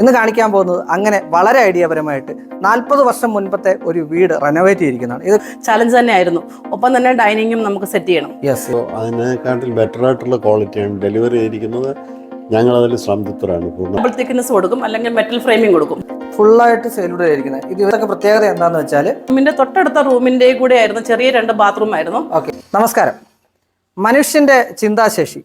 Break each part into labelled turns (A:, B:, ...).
A: ഇന്ന് കാണിക്കാൻ പോകുന്നത് അങ്ങനെ വളരെ ഐഡിയാപരമായിട്ട് നാൽപ്പത് വർഷം മുൻപത്തെ ഒരു വീട് റെനോവേറ്റ് ചെയ്തിരിക്കുന്നതാണ്. ഇത്
B: ചലഞ്ച് തന്നെ ആയിരുന്നു ഒപ്പം തന്നെ ഡൈനിങ്ങും നമുക്ക് സെറ്റ് ചെയ്യണം.
A: യെസ്
C: അതിനെക്കാട്ടിൽ ബെറ്റർ ആയിട്ടുള്ള ക്വാളിറ്റിയാണ് ഡെലിവറി ചെയ്തിരിക്കുന്നത്. ഞങ്ങൾ അതിൽ സംതൃപ്തരാണ്
B: ഡബിൾ തിക്നെസ് കൊടുക്കും അല്ലെങ്കിൽ മെറ്റൽ ഫ്രെയിമിംഗ് കൊടുക്കും.
A: ഫുള്ളായിട്ട് സെയിലൂടെ ആയിരിക്കുന്നത് ഇത് ഇവരൊക്കെ പ്രത്യേകത എന്താണെന്ന് വെച്ചാൽ
B: റൂമിന്റെ തൊട്ടടുത്ത റൂമിന്റെ കൂടെ ആയിരുന്നു ചെറിയ രണ്ട് ബാത്റൂം ആയിരുന്നു.
A: ഓക്കെ നമസ്കാരം. മനുഷ്യന്റെ ചിന്താശേഷി.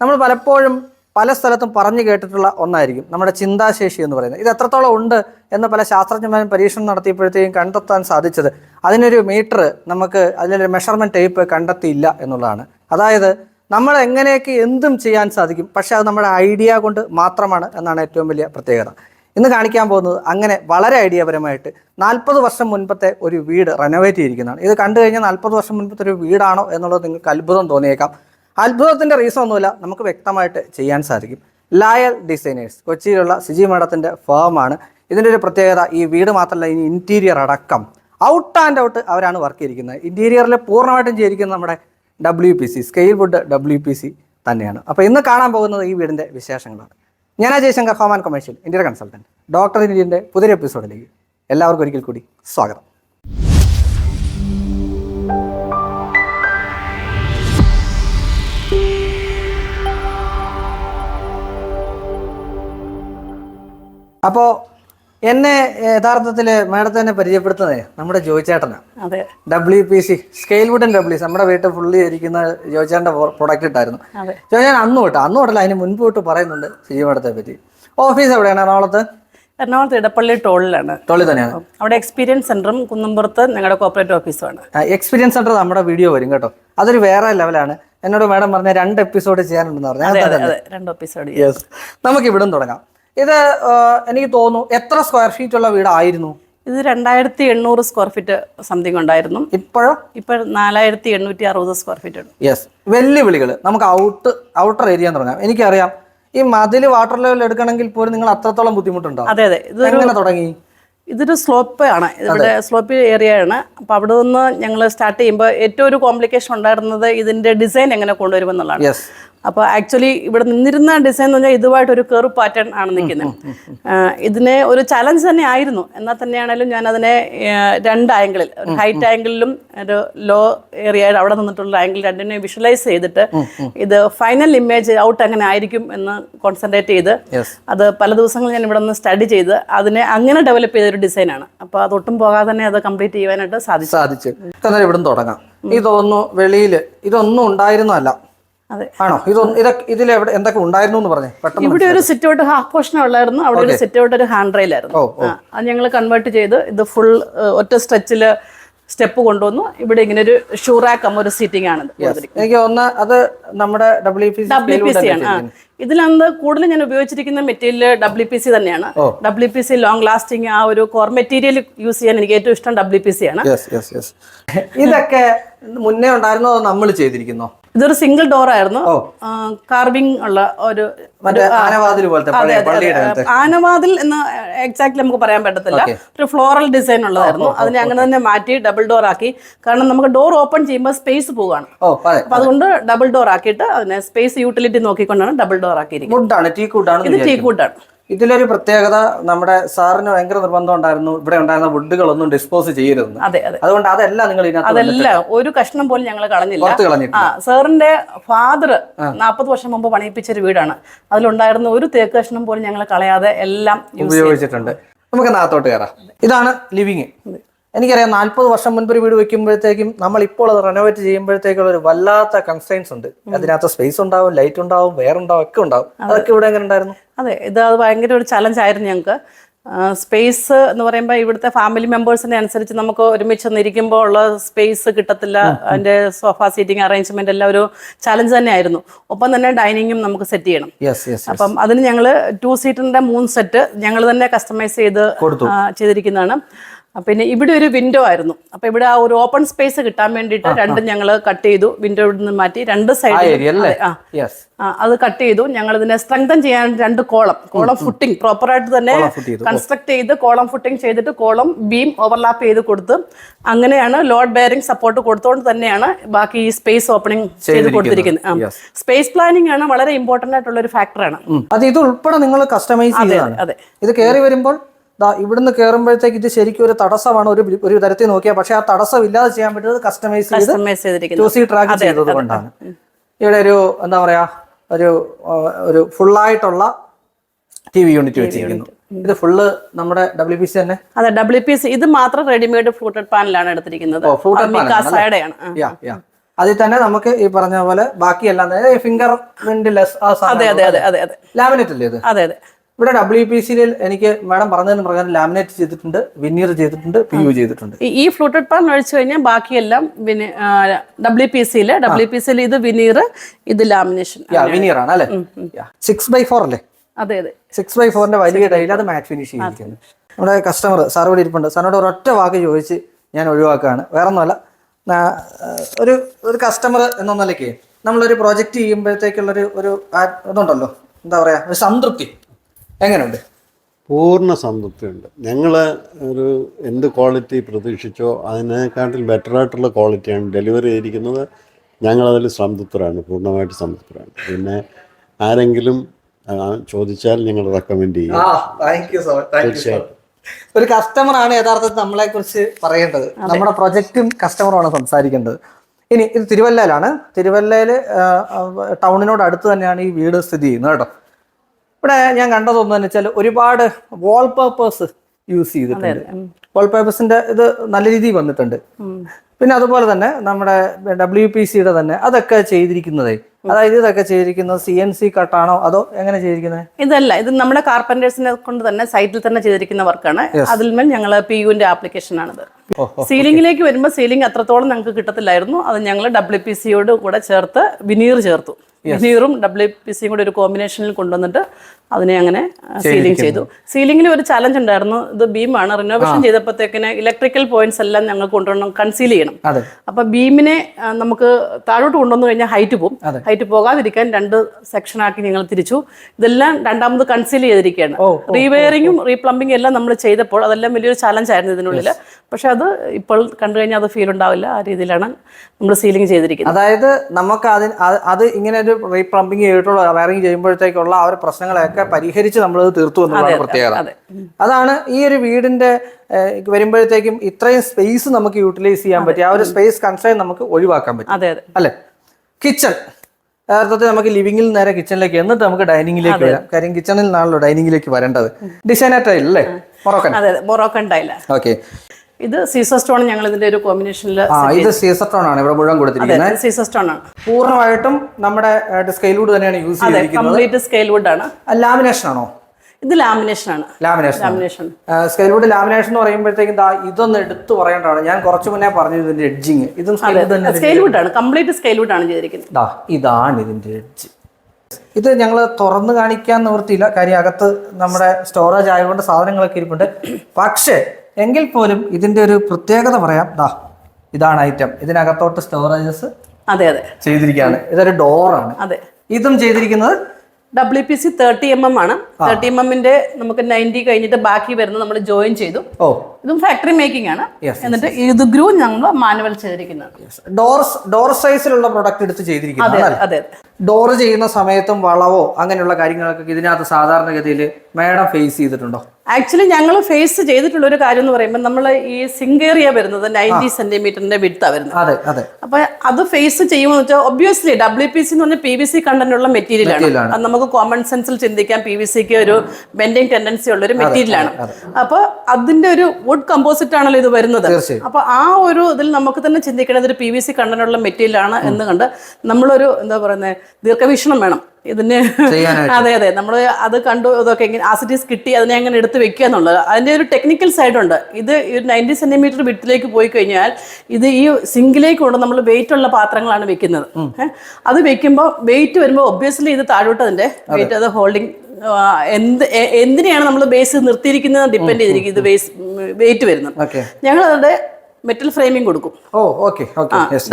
A: നമ്മൾ പലപ്പോഴും പല സ്ഥലത്തും പറഞ്ഞു കേട്ടിട്ടുള്ള ഒന്നായിരിക്കും നമ്മുടെ ചിന്താശേഷി എന്ന് പറയുന്നത്. ഇത് എത്രത്തോളം ഉണ്ട് എന്ന് പല ശാസ്ത്രജ്ഞന്മാരും പരീക്ഷണം നടത്തിയപ്പോഴത്തേക്കും കണ്ടെത്താൻ സാധിച്ചത്. അതിനൊരു മീറ്റർ നമുക്ക് അതിലൊരു മെഷർമെന്റ് ടേപ്പ് കണ്ടെത്തിയില്ല എന്നുള്ളതാണ്. അതായത് നമ്മൾ എങ്ങനെയൊക്കെ എന്തും ചെയ്യാൻ സാധിക്കും പക്ഷെ അത് നമ്മുടെ ഐഡിയ കൊണ്ട് മാത്രമാണ് എന്നാണ് ഏറ്റവും വലിയ പ്രത്യേകത. ഇന്ന് കാണിക്കാൻ പോകുന്നത് അങ്ങനെ വളരെ ഐഡിയാപരമായിട്ട് നാൽപ്പത് വർഷം മുൻപത്തെ ഒരു വീട് റെനോവേറ്റ് ചെയ്തിരിക്കുന്നതാണ്. ഇത് കണ്ടു കഴിഞ്ഞാൽ നാൽപ്പത് വർഷം മുൻപത്തെ ഒരു വീടാണോ എന്നുള്ളത് നിങ്ങൾക്ക് അത്ഭുതം തോന്നിയേക്കാം. അത്ഭുതത്തിന്റെ റീസൺ ഒന്നുമില്ല. നമുക്ക് വ്യക്തമായിട്ട് ചെയ്യാൻ സാധിക്കും. ലായൽ ഡിസൈനേഴ്സ് കൊച്ചിയിലുള്ള സിജി മേഡത്തിന്റെ ഫേമാണ് ഇതിന്റെ ഒരു പ്രത്യേകത ഈ വീട് മാത്രമല്ല ഇനി ഇന്റീരിയർ അടക്കം. ഔട്ട് ആൻഡ് ഔട്ട് അവരാണ് വർക്ക് ചെയ്തിരിക്കുന്നത്. ഇന്റീരിയറിൽ പൂർണമായിട്ടും ചെയ്തിരിക്കുന്നത് നമ്മുടെ W P C scale wood W P C തന്നെയാണ്. അപ്പോൾ ഇന്ന് കാണാൻ പോകുന്നത് ഈ വീടിന്റെ വിശേഷങ്ങളാണ്. ഞാൻ ജയശങ്കർ ഹോം ആൻഡ് കൊമേഴ്ഷ്യൽ ഇന്ത്യയുടെ കൺസൾട്ടന്റ് ഡോക്ടർ ഇന്ത്യന്റെ പുതിയ എപ്പിസോഡിലേക്ക് എല്ലാവർക്കും ഒരിക്കൽ കൂടി സ്വാഗതം. അപ്പോൾ എന്നെ യഥാർത്ഥത്തിൽ മാഡത്തെ തന്നെ പരിചയപ്പെടുത്തുന്നത് നമ്മുടെ ജോയിച്ചേട്ടനാണ്
B: അതെ.
A: W P C scale wooden W നമ്മുടെ വീട്ടിൽ ഫുള്ളി ഇരിക്കുന്ന ജോയിച്ചേട്ടന്റെ പ്രൊഡക്റ്റ് ഇട്ടായിരുന്നു. ജോയിച്ചാൻ അന്ന് തൊട്ട് അന്ന് തൊട്ടല്ല അതിന് മുൻപ് തൊട്ട് പറയുന്നുണ്ട് സിജി മാഡത്തെ പറ്റി. ഓഫീസ് എവിടെയാണ് എറണാകുളത്ത്?
B: എറണാകുളത്ത് ഇടപ്പള്ളി ടോളിലാണ്.
A: ടോളിൽ തന്നെയാണ്.
B: അവിടെ എക്സ്പീരിയൻസ് സെന്ററും കുന്നമ്പുറത്ത് ഞങ്ങളുടെ കോപ്പറേറ്റ് ഓഫീസുമാണ്
A: എക്സ്പീരിയൻസ് സെന്റർ നമ്മുടെ വീഡിയോ വരും കേട്ടോ. അതൊരു വേറെ ലെവലാണ് എന്നോട് മാഡം പറഞ്ഞ രണ്ട് എപ്പിസോഡ് ചെയ്യാനുണ്ടെന്ന് പറഞ്ഞു.
B: രണ്ട് എപ്പിസോഡ്
A: യെസ് നമുക്ക് ഇവിടെ തുടങ്ങാം. ഇത് എനിക്ക് തോന്നുന്നു എത്ര സ്ക്വയർ ഫീറ്റ് ഉള്ള വീടായിരുന്നു?
B: ഇത് രണ്ടായിരത്തി എണ്ണൂറ് സ്ക്വയർ ഫീറ്റ് സംതിങ് ഉണ്ടായിരുന്നു.
A: ഇപ്പോഴോ?
B: ഇപ്പൊ നാലായിരത്തി എണ്ണൂറ്റി അറുപത് സ്ക്വയർ ഫീറ്റ് ഉണ്ട്.
A: യെസ് വെല്ലുവിളികൾ നമുക്ക് ഔട്ട് ഔട്ടർ ഏരിയ തുടങ്ങാം എനിക്കറിയാം. ഈ മതിൽ വാട്ടർ ലെവൽ എടുക്കണമെങ്കിൽ പോലും നിങ്ങൾ അത്രത്തോളം ബുദ്ധിമുട്ടുണ്ടോ?
B: അതെ അതെ. ഇത്
A: എങ്ങനെ തുടങ്ങി?
B: ഇതൊരു സ്ലോപ്പ് ആണ്. ഇവിടെ സ്ലോപ്പ് ഏരിയ ആണ്. അപ്പോൾ അവിടെ നിന്ന് ഞങ്ങൾ സ്റ്റാർട്ട് ചെയ്യുമ്പോൾ ഏറ്റവും ഒരു കോംപ്ലിക്കേഷൻ ഉണ്ടായിരുന്നത് ഇതിന്റെ ഡിസൈൻ എങ്ങനെ കൊണ്ടുവരുമെന്നുള്ളതാണ്. അപ്പോൾ ആക്ച്വലി ഇവിടെ നിന്നിരുന്ന ഡിസൈൻ എന്ന് പറഞ്ഞാൽ ഇതുമായിട്ട് ഒരു കേർവ് പാറ്റേൺ ആണ് നിൽക്കുന്നത്. ഇതിനെ ഒരു ചലഞ്ച് തന്നെ ആയിരുന്നു. എന്നാൽ തന്നെയാണെങ്കിലും ഞാൻ അതിനെ രണ്ട് ആംഗിളിൽ ഒരു ഹൈറ്റ് ആംഗിളിലും ഒരു ലോ ഏരിയ അവിടെ നിന്നിട്ടുള്ള ആംഗിൾ രണ്ടിനെ വിഷ്വലൈസ് ചെയ്തിട്ട് ഇത് ഫൈനൽ ഇമേജ് ഔട്ട് അങ്ങനെ ആയിരിക്കും എന്ന് കോൺസെൻട്രേറ്റ് ചെയ്ത് അത് പല ദിവസങ്ങൾ ഞാൻ ഇവിടെ നിന്ന് സ്റ്റഡി ചെയ്ത് അതിനെ അങ്ങനെ ഡെവലപ്പ് ചെയ്തൊരു ഡിസൈനാണ് അപ്പോൾ ഒട്ടും പോകാതെ തന്നെ അത് കംപ്ലീറ്റ് ചെയ്യാനായിട്ട് സാധിച്ചു.
A: സാധിച്ചു. ഇവിടെ തുടങ്ങാം. ഇതൊന്നും വെളിയിൽ ഇതൊന്നും ഉണ്ടായിരുന്നല്ല ആണോ? ഇത് ഇതൊക്കെ ഇതിൽ എവിടെ എന്തൊക്കെ ഉണ്ടായിരുന്നു എന്ന് പറഞ്ഞേ? പെട്ടെന്ന്
B: ഇവിടെ ഒരു സിറ്റ് ഔട്ട് ഹാഫ് പോർഷൻ ഉള്ളായിരുന്നു. അവിടെ ഒരു സിറ്റ് ഔട്ട് ഒരു ഹാൻഡ്
A: റെയിൽ
B: ആയിരുന്നു. അത് ഞങ്ങൾ കൺവേർട്ട് ചെയ്ത് ഇത് ഫുൾ ഒറ്റ സ്ട്രെച്ചിൽ സ്റ്റെപ്പ് കൊണ്ടുവന്നു. ഇവിടെ ഇങ്ങനെ ഒരു ഷൂറാക്കം ഒരു സീറ്റിംഗ് ആണ്
A: എനിക്ക് ഒന്ന് അത് നമ്മുടെ W P
B: W P C ആണ്. ഇതിലന്ന് കൂടുതൽ ഞാൻ ഉപയോഗിച്ചിരിക്കുന്ന മെറ്റീരിയൽ ഡബ്ല്യു പി സി തന്നെയാണ്. W P C long lasting ആ ഒരു കോർ മെറ്റീരിയൽ യൂസ് ചെയ്യാൻ എനിക്ക് ഏറ്റവും ഇഷ്ടം ഡബ്ല്യു പി സി ആണ്
A: ഇതൊക്കെ മുന്നേ ഉണ്ടായിരുന്നോ നമ്മൾ ചെയ്തിരിക്കുന്നോ?
B: ഇതൊരു സിംഗിൾ ഡോർ ആയിരുന്നു.
A: കാർബിംഗ്
B: കാർവിംഗ് ഉള്ള ഒരു
A: ആനവാതിൽ
B: എന്ന് എക്സാക്ട് നമുക്ക് പറയാൻ പറ്റത്തില്ല. ഒരു ഫ്ലോറൽ ഡിസൈൻ ഉള്ളതായിരുന്നു. അതിനെ അങ്ങനെ തന്നെ മാറ്റി ഡബിൾ ഡോർ ആക്കി. കാരണം നമുക്ക് ഡോർ ഓപ്പൺ ചെയ്യുമ്പോൾ സ്പേസ് പോവുകയാണ്
A: അതെ
B: അപ്പൊ അതുകൊണ്ട് ഡബിൾ ഡോർ ആക്കിയിട്ട് അതിനെ സ്പേസ് യൂട്ടിലിറ്റി നോക്കിക്കൊണ്ടാണ് ഡബിൾ ഡോർ ആക്കിയിരിക്കുന്നത്
A: വുഡാണ് ടീക്ക് വുഡാണ്
B: ഇത് ടീ കൂട്ടാണ്
A: ഇതിലൊരു പ്രത്യേകത നമ്മുടെ സാറിന് ഭയങ്കര നിർബന്ധം ഉണ്ടായിരുന്നു ഇവിടെ ഉണ്ടായിരുന്ന വുഡുകളൊന്നും ഡിസ്പോസ് ചെയ്യരുതെന്ന്.
B: അതെ അതെ.
A: അതുകൊണ്ട് അതെല്ലാം നിങ്ങൾ
B: അതെല്ലാം ഒരു കഷ്ണം പോലും ഞങ്ങൾ കളഞ്ഞില്ല. ആ സാറിന്റെ ഫാദർ നാൽപ്പത് വർഷം മുമ്പ് പണിയിപ്പിച്ച ഒരു വീടാണ്. അതിലുണ്ടായിരുന്ന ഒരു തേക്ക് കഷ്ണം പോലും ഞങ്ങൾ കളയാതെ എല്ലാം
A: ഉപയോഗിച്ചിട്ടുണ്ട്. നമുക്ക് നാത്തോട്ട് കയറാം. ഇതാണ് ലിവിങ്. എനിക്കറിയാം നാല്പത് വർഷം മുൻപ് ഒരു വീട് വെക്കുമ്പോഴത്തേക്കും നമ്മൾ ഇപ്പോൾ അത് റെനോവേറ്റ് ചെയ്യുമ്പോഴത്തേക്കുള്ള ഒരു വല്ലാത്ത കൺസൈൻസ് ഉണ്ട്. അതിനകത്ത് സ്പേസ് ഉണ്ടാവും ലൈറ്റ് ഉണ്ടാവും വേറെ ഉണ്ടാവും ഒക്കെ ഉണ്ടാവും. അതൊക്കെ ഇവിടെ എങ്ങനെ ഉണ്ടായിരുന്നു?
B: അതെ ഇത് അത് ഭയങ്കര ഒരു ചലഞ്ച് ആയിരുന്നു ഞങ്ങൾക്ക്. സ്പേസ് എന്ന് പറയുമ്പോൾ ഇവിടുത്തെ ഫാമിലി മെമ്പേഴ്സിനെ അനുസരിച്ച് നമുക്ക് ഒരുമിച്ച് ഒന്നിരിക്കുമ്പോൾ ഉള്ള സ്പേസ് കിട്ടത്തില്ല. അതിന്റെ സോഫ സീറ്റിംഗ് അറേഞ്ച്മെന്റ് എല്ലാം ഒരു ചലഞ്ച് തന്നെയായിരുന്നു. ഒപ്പം തന്നെ ഡൈനിങ്ങും നമുക്ക് സെറ്റ് ചെയ്യണം. അപ്പം അതിന് ഞങ്ങൾ ടു സീറ്ററിന്റെ മൂന്ന് സെറ്റ് ഞങ്ങൾ തന്നെ കസ്റ്റമൈസ് ചെയ്ത്. ചെയ്തിരിക്കുന്നതാണ്. പിന്നെ ഇവിടെ ഒരു വിൻഡോ ആയിരുന്നു. അപ്പൊ ഇവിടെ ആ ഒരു ഓപ്പൺ സ്പേസ് കിട്ടാൻ വേണ്ടിയിട്ട് രണ്ടും ഞങ്ങൾ കട്ട് ചെയ്തു. വിൻഡോ ഇവിടെ നിന്ന് മാറ്റി രണ്ട് സൈഡിൽ അത് കട്ട് ചെയ്തു. ഞങ്ങൾ ഇതിനെ സ്ട്രെങ്തൻ ചെയ്യാൻ രണ്ട് കോളം കോളം ഫുട്ടിങ് പ്രോപ്പറായിട്ട് തന്നെ. കൺസ്ട്രക്ട് ചെയ്ത്. കോളം ഫുട്ടിങ് ചെയ്തിട്ട് കോളം ബീം ഓവർലാപ്പ് ചെയ്ത് കൊടുത്ത് അങ്ങനെയാണ് ലോഡ് ബെയറിംഗ് സപ്പോർട്ട് കൊടുത്തുകൊണ്ട് തന്നെയാണ് ബാക്കി ഈ സ്പേസ് ഓപ്പണിംഗ് ചെയ്ത് കൊടുത്തിരിക്കുന്നത്. സ്പേസ് പ്ലാനിംഗ് ആണ് വളരെ ഇമ്പോർട്ടന്റ് ആയിട്ടുള്ള ഒരു ഫാക്ടറാണ്
A: അത് ഇത് ഉൾപ്പെടെ നിങ്ങൾ കസ്റ്റമൈസ്
B: അതെ.
A: ഇത് കയറി വരുമ്പോൾ ദാ ഇവിടുന്ന് കയറുമ്പോഴത്തേക്ക് ഇത് ശരിക്കും ഒരു തടസ്സമാണ്. ഒരു ഒരു തരത്തിൽ നോക്കിയാൽ പക്ഷെ ആ തടസ്സം ഇല്ലാതെ ചെയ്യാൻ പറ്റുന്നത് കസ്റ്റമൈസ് ചെയ്ത് ചൂസി ട്രാക്ക് ചെയ്തത് കൊണ്ടാണ്. ഇവിടെ ഒരു എന്താ പറയാ ഒരു ഒരു ഫുള്ളായിട്ടുള്ള ടി വി യൂണിറ്റ് വെച്ചിരിക്കുന്നു. ഇത് ഫുള്ള് നമ്മുടെ ഡബ്ല്യു പി സി തന്നെ?
B: അതെ ഡബ്ല്യു പി സി ഇത് മാത്രം റെഡിമെയ്ഡ് ഫ്ലൂട്ടഡ് പാനലാണ് എടുത്തിരിക്കുന്നത്.
A: അതിൽ തന്നെ നമുക്ക് ഈ പറഞ്ഞ പോലെ ബാക്കിയെല്ലാം ഫിംഗർ പ്രിന്റ് ലെസ് ആ
B: അതെ അതെ അതെ അതെ അതെ.
A: ലാമിനേറ്റ് അല്ലേ ഇത്?
B: അതെ അതെ.
A: ഇവിടെ ഡബ്ല്യു പി സിയിൽ എനിക്ക് മാഡം പറഞ്ഞതിന് പ്രകാരം ലാമിനേറ്റ് ചെയ്തിട്ടുണ്ട് വിനീർ ചെയ്തിട്ടുണ്ട് പി യു ചെയ്തിട്ടുണ്ട്.
B: ഈ- ഫ്ലൂട്ടഡ് പാൻ ഒഴിച്ചു കഴിഞ്ഞാൽ ബാക്കിയെല്ലാം ഡബ്ല്യു പി സിയിൽ ഡബ്ല്യു പി സിയിൽ ഇത് വിനീർ ഇത് ലാമിനേഷൻ
A: വിനീർ ആണ് അല്ലേ? സിക്സ് ബൈ ഫോർ അല്ലേ?
B: അതെ അതെ.
A: സിക്സ് ബൈ ഫോറിന്റെ വലിയ ടൈൽ അത് മാറ്റ് ഫിനിഷ് ചെയ്തിരിക്കുന്നു. നമ്മുടെ കസ്റ്റമർ സാർ ഇവിടെ ഇരിപ്പുണ്ട്. സാറിനോട് ഒരൊറ്റ വാക്ക് ചോദിച്ച് ഞാൻ ഒഴിവാക്കുകയാണ്. വേറെ ഒന്നുമല്ല ഒരു ഒരു കസ്റ്റമർ എന്ന നിലയ്ക്ക് നമ്മളൊരു പ്രോജക്റ്റ് ചെയ്യുമ്പോഴത്തേക്കുള്ളൊരു ഒരു ഇതുണ്ടല്ലോ. എന്താ പറയാ? ഒരു സംതൃപ്തി. എങ്ങനെയുണ്ട്
C: പൂർണ സംതൃപ്തിയുണ്ട്. ഞങ്ങൾ ഒരു എന്ത് ക്വാളിറ്റി പ്രതീക്ഷിച്ചോ അതിനെക്കാട്ടിൽ ബെറ്റർ ആയിട്ടുള്ള ക്വാളിറ്റിയാണ് ഡെലിവറി ചെയ്തിരിക്കുന്നത്. ഞങ്ങളതിൽ സംതൃപ്തരാണ് പൂർണമായിട്ട് സംതൃപ്തരാണ്. പിന്നെ ആരെങ്കിലും ചോദിച്ചാൽ ഞങ്ങൾ റെക്കമെൻഡ് ചെയ്യും.
A: താങ്ക് യു സോ തീർച്ചയായിട്ടും. ഒരു കസ്റ്റമർ ആണ് യഥാർത്ഥത്തിൽ നമ്മളെ കുറിച്ച് പറയേണ്ടത് നമ്മുടെ പ്രൊജക്റ്റും കസ്റ്റമറുമാണ് സംസാരിക്കേണ്ടത്. ഇനി ഇത് തിരുവല്ലയിലാണ്. തിരുവല്ലയിൽ ടൗണിനോട് അടുത്ത് തന്നെയാണ് ഈ വീട് സ്ഥിതി ചെയ്യുന്നത് കേട്ടോ. ഇവിടെ ഞാൻ കണ്ടതൊന്നു വെച്ചാൽ ഒരുപാട് വാൾപേപ്പേഴ്സ് യൂസ് ചെയ്തിട്ടുണ്ട്. വാൾപേപ്പേഴ്സിന്റെ ഇത് നല്ല രീതിയിൽ വന്നിട്ടുണ്ട്. പിന്നെ അതുപോലെ തന്നെ നമ്മുടെ ഡബ്ല്യു പി സിയുടെ തന്നെ അതൊക്കെ ചെയ്തിരിക്കുന്നതേ. അതായത് ഇതൊക്കെ ചെയ്തിരിക്കുന്നത് സി എൻ സി കട്ടാണോ അതോ എങ്ങനെ ചെയ്തിരിക്കുന്നത്
B: ഇതല്ല ഇത് നമ്മുടെ കാർപ്പന്റേഴ്സിനെ കൊണ്ട് തന്നെ സൈറ്റിൽ തന്നെ ചെയ്തിരിക്കുന്ന വർക്കാണ് അതിൽ മേൽ ഞങ്ങൾ പി യുവിന്റെ ആപ്ലിക്കേഷൻ ആണിത്. സീലിംഗിലേക്ക് വരുമ്പോൾ സീലിംഗ് അത്രത്തോളം ഞങ്ങൾക്ക് കിട്ടത്തില്ലായിരുന്നു. അത് ഞങ്ങൾ ഡബ്ല്യു പി സിയോട് കൂടെ ചേർത്ത് വിനീർ ചേർത്തു. വിനീറും ഡബ്ല്യു പി സിയും കൂടെ ഒരു കോമ്പിനേഷനിൽ കൊണ്ടുവന്നിട്ട് അതിനെ അങ്ങനെ സീലിംഗ് ചെയ്തു. സീലിംഗിൽ ഒരു ചലഞ്ച് ഉണ്ടായിരുന്നു. ഇത് ബീമാണ്. റിനോവേഷൻ ചെയ്തപ്പോഴത്തേക്കിന് ഇലക്ട്രിക്കൽ പോയിന്റ്സ് എല്ലാം ഞങ്ങൾ കൊണ്ടുവരണം കൺസീൽ ചെയ്യണം. അപ്പൊ ബീമിനെ നമുക്ക് താഴോട്ട് കൊണ്ടുവന്നു കഴിഞ്ഞാൽ ഹൈറ്റ് പോകും ഹൈറ്റ് പോകാതിരിക്കാൻ രണ്ട് സെക്ഷനാക്കി ഞങ്ങൾ തിരിച്ചു. ഇതെല്ലാം രണ്ടാമത് കൺസീൽ ചെയ്തിരിക്കുകയാണ്. റീവെയറിങ്ങും റീപ്ലംബിങ്ങും എല്ലാം നമ്മൾ ചെയ്തപ്പോൾ അതെല്ലാം വലിയൊരു ചലഞ്ച് ആയിരുന്നു ഇതിനുള്ളിൽ പക്ഷെ അത് ഇപ്പോൾ കണ്ടു കഴിഞ്ഞാൽ അത് ഫീൽ ഉണ്ടാവില്ല. ആ രീതിയിലാണ് നമ്മൾ സീലിംഗ് ചെയ്തിരിക്കുന്നത്.
A: അതായത് നമുക്ക് അതിന് അത് ഇങ്ങനെ ഒരു റീപ്ലംബിങ് ചെയ്തിട്ടുള്ള വയറിങ് ചെയ്യുമ്പോഴത്തേക്കുള്ള ആ ഒരു പ്രശ്നങ്ങളെയൊക്കെ പരിഹരിച്ച് നമ്മൾ തീർത്തു എന്നുള്ളതാണ് പ്രത്യേകത. അതാണ് ഈ ഒരു വീടിന്റെ വരുമ്പോഴത്തേക്കും ഇത്രയും സ്പേസ് നമുക്ക് യൂട്ടിലൈസ് ചെയ്യാൻ പറ്റും. ആ ഒരു സ്പേസ് കൺസേൺ നമുക്ക് ഒഴിവാക്കാൻ പറ്റും.
B: അതെ അതെ.
A: അല്ലെ? കിച്ചൺ യഥാർത്ഥത്തിൽ നമുക്ക് ലിവിംഗിൽ നേരെ കിച്ചണിലേക്ക് എന്നിട്ട് നമുക്ക് ഡൈനിങ്ങിലേക്ക് വരാം. കാര്യം കിച്ചണിൽ നിന്നാണല്ലോ ഡൈനിങ്ങിലേക്ക് വരേണ്ടത്. ഡിസൈനർ ടൈൽ അല്ലേ? മൊറോക്കൻ.
B: അതെ മൊറോക്കൻ ടൈല
A: ഓക്കെ
B: ഇത് സീസർ സ്റ്റോൺ ഞങ്ങൾ ഇതിന്റെ ഒരു കോമ്പിനേഷനിൽ
A: ആ ഇത് സീസർ ആണ് ഇവിടെ മുഴുവൻ കൊടുത്തിരിക്കുന്നത്.
B: സീസർ സ്റ്റോൺ ആണ്.
A: പൂർണമായിട്ടും നമ്മുടെ സ്കെയിൽ വുഡ് തന്നെയാണ് യൂസ് ചെയ്തിരിക്കുന്നത്.
B: കംപ്ലീറ്റ് സ്കെയിൽ വുഡ് ആണ്.
A: ലാമിനേഷൻ ആണോ?
B: ഇത് ലാമിനേഷൻ ആണ്.
A: Lamination
B: lamination
A: scale wood lamination എന്ന് പറയുമ്പോഴത്തേക്കും ദാ ഇതൊന്ന് എടുത്തു പറയേണ്ടതാണ്. ഞാൻ കുറച്ച് മുന്നേ പറഞ്ഞു ഇതിന്റെ എഡ്ജിങ് ഇതും
B: സ്കെയിൽ വുഡ് ആണ്. കംപ്ലീറ്റ് സ്കെയിൽ വുഡ് ആണ് ചെയ്തിരിക്കുന്നത്.
A: ദാ ഇതാണ് ഇതിന്റെ എഡ്ജ് ഇത് ഞങ്ങൾ തുറന്നു കാണിക്കാൻ നിവൃത്തിയില്ല. കാര്യം അകത്ത് നമ്മുടെ സ്റ്റോറേജ് ആയതുകൊണ്ട് സാധനങ്ങളൊക്കെ ഇരിപ്പുണ്ട്. പക്ഷേ എങ്കിൽ പോലും ഇതിന്റെ ഒരു പ്രത്യേകത പറയാം. ദാ ഇതാണ് ഐറ്റം ഇതിനകത്തോട്ട് സ്റ്റോറേജസ്
B: അതെ അതെ.
A: ചെയ്തിരിക്കുകയാണ്. ഇതൊരു ഡോറാണ്
B: അതെ.
A: ഇതും ചെയ്തിരിക്കുന്നത്
B: W P C thirty M M ആണ്. തേർട്ടി എം എമ്മിന്റെ നമുക്ക് നയന്റി കഴിഞ്ഞിട്ട് ബാക്കി വരുന്നത് നമ്മൾ ജോയിൻ ചെയ്തു.
A: ഓ.
B: ഇതും ഫാക്ടറി മേക്കിംഗ് ആണ്. എന്നിട്ട് ഇത് ഗ്രൂ ഞങ്ങൾ മാനുവൽ ചെയ്തിരിക്കുന്നത്.
A: ഡോർ ഡോർ സൈസിലുള്ള പ്രൊഡക്റ്റ് എടുത്ത് ചെയ്തിരിക്കുന്നത് ഡോർ ചെയ്യുന്ന സമയത്തും വളവോ അങ്ങനെയുള്ള കാര്യങ്ങളൊക്കെ ഇതിനകത്ത് സാധാരണഗതിയിൽ മാഡം ഫേസ് ചെയ്തിട്ടുണ്ടോ?
B: ആക്ച്വലി ഞങ്ങൾ ഫേസ് ചെയ്തിട്ടുള്ള ഒരു കാര്യം എന്ന് പറയുമ്പോൾ നമ്മൾ ഈ സിംഗേറിയ ഏരിയ വരുന്നത് നയന്റി സെന്റിമീറ്ററിന്റെ വിടുത്താണ് വരുന്നത്.
A: അതെ അതെ.
B: അപ്പൊ അത് ഫേസ് ചെയ്യുമെന്ന് വെച്ചാൽ ഒബ്വിയസ്ലി ഡബ്ല്യു പി സി എന്ന് പറഞ്ഞാൽ പി വി സി കണ്ടന്റ് ഉള്ള മെറ്റീരിയൽ ആണ്. അത് നമുക്ക് കോമൺ സെൻസിൽ ചിന്തിക്കാം. പി വി സിക്ക് ഒരു ബെൻഡിങ് ടെൻഡൻസി ഉള്ള ഒരു മെറ്റീരിയൽ ആണ്. അപ്പൊ അതിന്റെ ഒരു വുഡ് കമ്പോസിറ്റ് ആണല്ലോ ഇത് വരുന്നത്. അപ്പൊ ആ ഒരു ഇതിൽ നമുക്ക് തന്നെ ചിന്തിക്കേണ്ടത് ഒരു പി വി സി കണ്ടനുള്ള ആണ് എന്ന് കണ്ട് നമ്മളൊരു എന്താ പറയുന്നത് ദീർഘവീക്ഷണം വേണം ഇതിന്. അതെ അതെ. നമ്മൾ അത് കണ്ടു ഇതൊക്കെ എങ്ങനെ ആസിറ്റീസ് കിട്ടി അതിനെ അങ്ങനെ എടുത്ത് വെക്കുക എന്നുള്ളത്. അതിന്റെ ഒരു ടെക്നിക്കൽ സൈഡ് ഉണ്ട്. ഇത് ഒരു നയന്റി സെന്റിമീറ്റർ വിട്ടിലേക്ക് പോയി കഴിഞ്ഞാൽ ഇത് ഈ സിങ്കിലേക്ക് കൊണ്ട് നമ്മൾ വെയിറ്റ് ഉള്ള പാത്രങ്ങളാണ് വെക്കുന്നത്. അത് വെക്കുമ്പോൾ വെയിറ്റ് വരുമ്പോൾ ഒബ്വിയസ്ലി ഇത് താഴോട്ട് അതിന്റെ വെയിറ്റ് അത് ഹോൾഡിങ് എന്ത് എന്തിനെയാണ് നമ്മൾ ബേസ് നിർത്തിയിരിക്കുന്നത് ഡിപ്പെൻഡ് ചെയ്തിരിക്കും ഇത് ബേസ് വെയിറ്റ് വരുന്നത്. ഞങ്ങൾ അതിന്റെ മെറ്റൽ ഫ്രെയിമിംഗ് കൊടുക്കും.
A: Oh okay